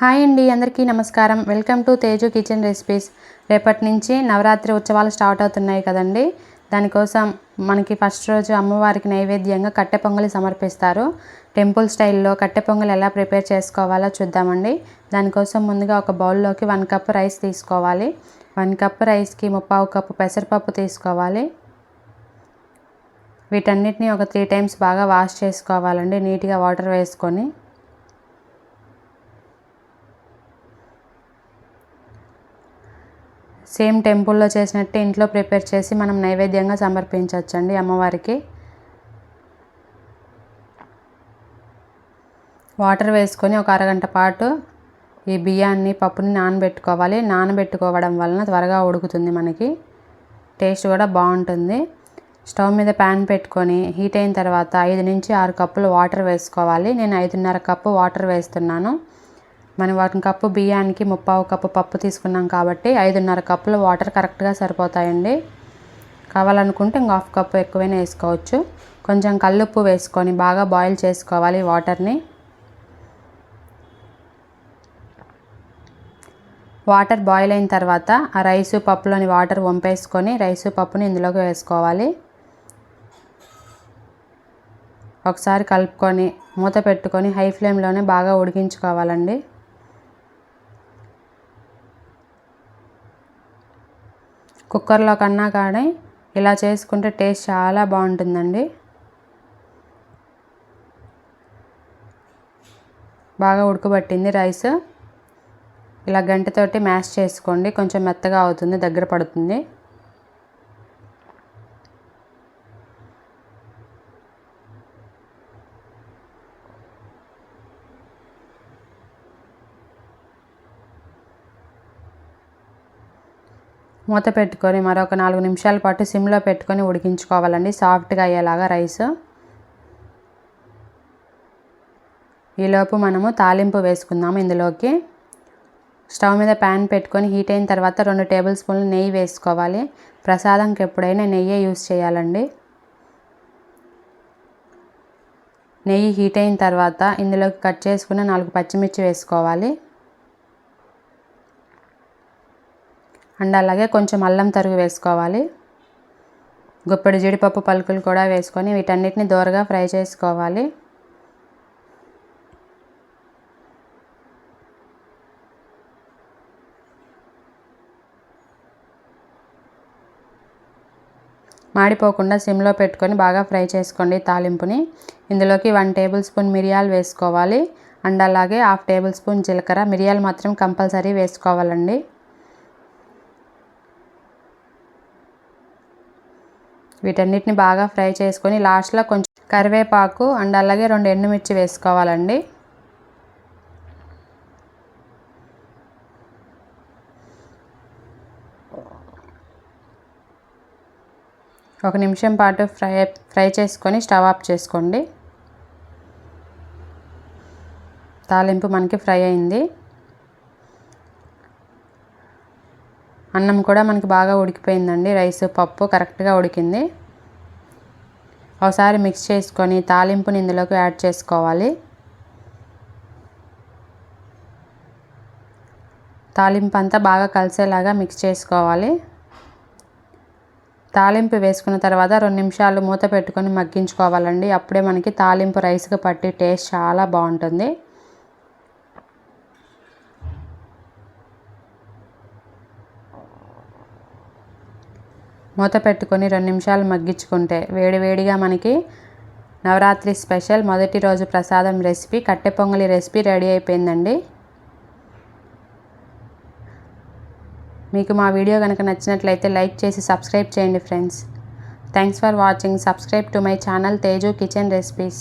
Hi అండి అందరికీ నమస్కారం. Welcome to Teju kitchen recipes. రేపటి నుంచి నవరాత్రి ఉత్సవాలు స్టార్ట్ అవుతున్నాయి కదండి. దానికోసం మనకి ఫస్ట్ రోజు అమ్మవారికి నైవేద్యంగా కట్టె పొంగలి సమర్పిస్తారు. టెంపుల్ స్టైల్లో కట్టె పొంగలి ఎలా ప్రిపేర్ చేసుకోవాలో చూద్దామండి. దానికోసం ముందుగా ఒక బౌల్లోకి వన్ కప్ రైస్ తీసుకోవాలి. వన్ కప్ రైస్కి ముప్పావు కప్పు పెసరపప్పు తీసుకోవాలి. వీటన్నిటిని ఒక త్రీ టైమ్స్ బాగా వాష్ చేసుకోవాలండి నీట్గా వాటర్ వేసుకొని. సేమ్ టెంపుల్లో చేసినట్టు ఇంట్లో ప్రిపేర్ చేసి మనం నైవేద్యంగా సమర్పించవచ్చండి అమ్మవారికి. వాటర్ వేసుకొని ఒక అరగంట పాటు ఈ బియ్యాన్ని పప్పుని నానబెట్టుకోవాలి. నానబెట్టుకోవడం వలన త్వరగా ఉడుకుతుంది మనకి. టేస్ట్ కూడా బాగుంటుంది. స్టవ్ మీద ప్యాన్ పెట్టుకొని హీట్ అయిన తర్వాత ఐదు నుంచి ఆరు కప్పులు వాటర్ వేసుకోవాలి. నేను ఐదున్నర కప్పు వాటర్ వేస్తున్నాను. మనం వాటిని కప్పు బియ్యానికి ముప్పావు కప్పు పప్పు తీసుకున్నాం కాబట్టి ఐదున్నర కప్పులు వాటర్ కరెక్ట్గా సరిపోతాయండి. కావాలనుకుంటే ఇంకా హాఫ్ కప్పు ఎక్కువైనా వేసుకోవచ్చు. కొంచెం కల్లుప్పు వేసుకొని బాగా బాయిల్ చేసుకోవాలి వాటర్ని. వాటర్ బాయిల్ అయిన తర్వాత ఆ రైసు పప్పులోని వాటర్ వంపేసుకొని రైసు పప్పుని ఇందులోకి వేసుకోవాలి. ఒకసారి కలుపుకొని మూత పెట్టుకొని హై ఫ్లేమ్లోనే బాగా ఉడికించుకోవాలండి. కుక్కర్లో కన్నా కానీ ఇలా చేసుకుంటే టేస్ట్ చాలా బాగుంటుందండి. బాగా ఉడకబట్టింది రైస్. ఇలా గంటతోటి మ్యాష్ చేసుకోండి. కొంచెం మెత్తగా అవుతుంది దగ్గర పడుతుంది. మూత పెట్టుకొని మరొక నాలుగు నిమిషాల పాటు సిమ్లో పెట్టుకొని ఉడికించుకోవాలండి. సాఫ్ట్గా అయ్యేలాగా రైస్. ఈలోపు మనము తాలింపు వేసుకుందాము ఇందులోకి. స్టవ్ మీద ప్యాన్ పెట్టుకొని హీట్ అయిన తర్వాత రెండు టేబుల్ స్పూన్లు నెయ్యి వేసుకోవాలి. ప్రసాదంకి ఎప్పుడైనా నెయ్యే యూస్ చేయాలండి. నెయ్యి హీట్ అయిన తర్వాత ఇందులోకి కట్ చేసుకున్న నాలుగు పచ్చిమిర్చి వేసుకోవాలి. అండ్ అలాగే కొంచెం అల్లం తరుగు వేసుకోవాలి. గుప్పెడు జీడిపప్పు పలుకులు కూడా వేసుకొని వీటన్నిటిని దోరగా ఫ్రై చేసుకోవాలి. మాడిపోకుండా సిమ్లో పెట్టుకొని బాగా ఫ్రై చేసుకోండి తాలింపుని. ఇందులోకి వన్ టేబుల్ స్పూన్ మిరియాలు వేసుకోవాలి. అండ్ అలాగే హాఫ్ టేబుల్ స్పూన్ జీలకర్ర. మిరియాలు మాత్రం కంపల్సరీ వేసుకోవాలండి. వీటన్నిటిని బాగా ఫ్రై చేసుకొని లాస్ట్లో కొంచెం కరివేపాకు అండ్ అలాగే రెండు ఎండుమిర్చి వేసుకోవాలండి. ఒక నిమిషం పాటు ఫ్రై ఫ్రై చేసుకొని స్టవ్ ఆఫ్ చేసుకోండి. తాలింపు మనకి ఫ్రై అయింది. అన్నం కూడా మనకి బాగా ఉడికిపోయిందండి. రైస్ పప్పు కరెక్ట్గా ఉడికింది. ఒకసారి మిక్స్ చేసుకొని తాలింపుని ఇందులోకి యాడ్ చేసుకోవాలి. తాలింపు అంతా బాగా కలిసేలాగా మిక్స్ చేసుకోవాలి. తాలింపు వేసుకున్న తర్వాత రెండు నిమిషాలు మూత పెట్టుకొని మగ్గించుకోవాలండి. అప్పుడే మనకి తాలింపు రైస్కి పట్టి టేస్ట్ చాలా బాగుంటుంది. మూత పెట్టుకొని రెండు నిమిషాలు మగ్గించుకుంటే వేడివేడిగా మనకి నవరాత్రి స్పెషల్ మొదటి రోజు ప్రసాదం రెసిపీ కట్టె పొంగలి రెసిపీ రెడీ అయిపోయిందండి. మీకు మా వీడియో కనుక నచ్చినట్లయితే లైక్ చేసి సబ్స్క్రైబ్ చేయండి friends. Thanks for watching. Subscribe to my channel Teju kitchen recipes.